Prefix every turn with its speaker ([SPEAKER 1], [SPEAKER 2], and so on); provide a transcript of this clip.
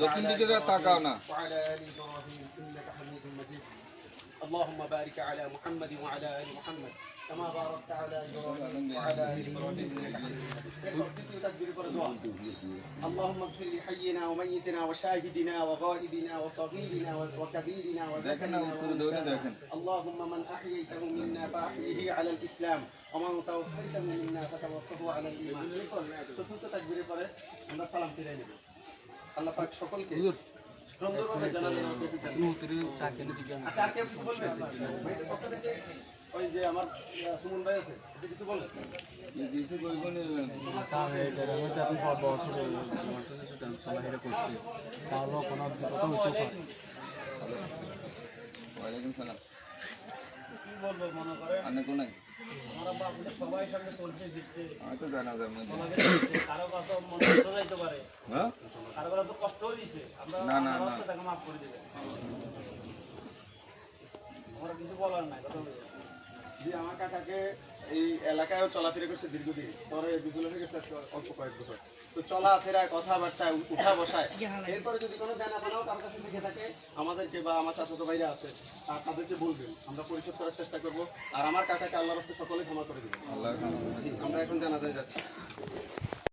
[SPEAKER 1] দক্ষিণ দিকে তাকাও না।
[SPEAKER 2] اللهم بارك على محمد وعلى ال محمد كما باركت على ابراهيم وعلى ال ابراهيم انك حميد مجيد تكبير دعاء اللهم اغفر لحينا وميتنا وشاهدنا وغائبنا وصغيرنا وكبيرنا
[SPEAKER 1] দেখেন না উত্তর
[SPEAKER 2] وذكرنا
[SPEAKER 1] দৌড়ে দেখেন
[SPEAKER 2] اللهم من أحييته منا فأحيه على الإسلام ومن توفيته منا فتوفه على الإيمان চতুর্থ তাকবীরের পরে আমরা সালাম ফিরে নেব আল্লাহ পাক সকলকে সুন্দরভাবে জানালেন আচ্ছা আর কেউ কিছু থেকে ওই যে আমার সুমন ভাই আছে কিছু বলেন।
[SPEAKER 1] কিছু করব না ওয়ালাইকুম সালাম।
[SPEAKER 2] মনে করেন?
[SPEAKER 1] আপনি কোনায়? জানা
[SPEAKER 2] মনে
[SPEAKER 1] না, না,
[SPEAKER 2] আমরা
[SPEAKER 1] না।
[SPEAKER 2] হচ্ছে তাকে মাফ করে দেবেন আমরা কিছু বলার নাই কথা বলব। জি আমার কাকাকে এই এলাকায়ও চলাফেরা করছে দীর্ঘদিন। পরে বিপুল হয়ে গেছে অল্প কয়েক বছর। তো চলাফেরায় কথাবার্তা উঠা বসায়। এরপরে যদি কোনো দেনা পানাও তার কাছে লিখে থাকে আমাদেরকে বা আমার চাচাতো ভাইরা আছে আর তাদেরকে বলবেন। আমরা পরিশোধ করার চেষ্টা করব। আর আমার কাকাকে আল্লাহর হস্তে সকলে ক্ষমা করে দেবেন। আমরা এখন জানাতে যাচ্ছি।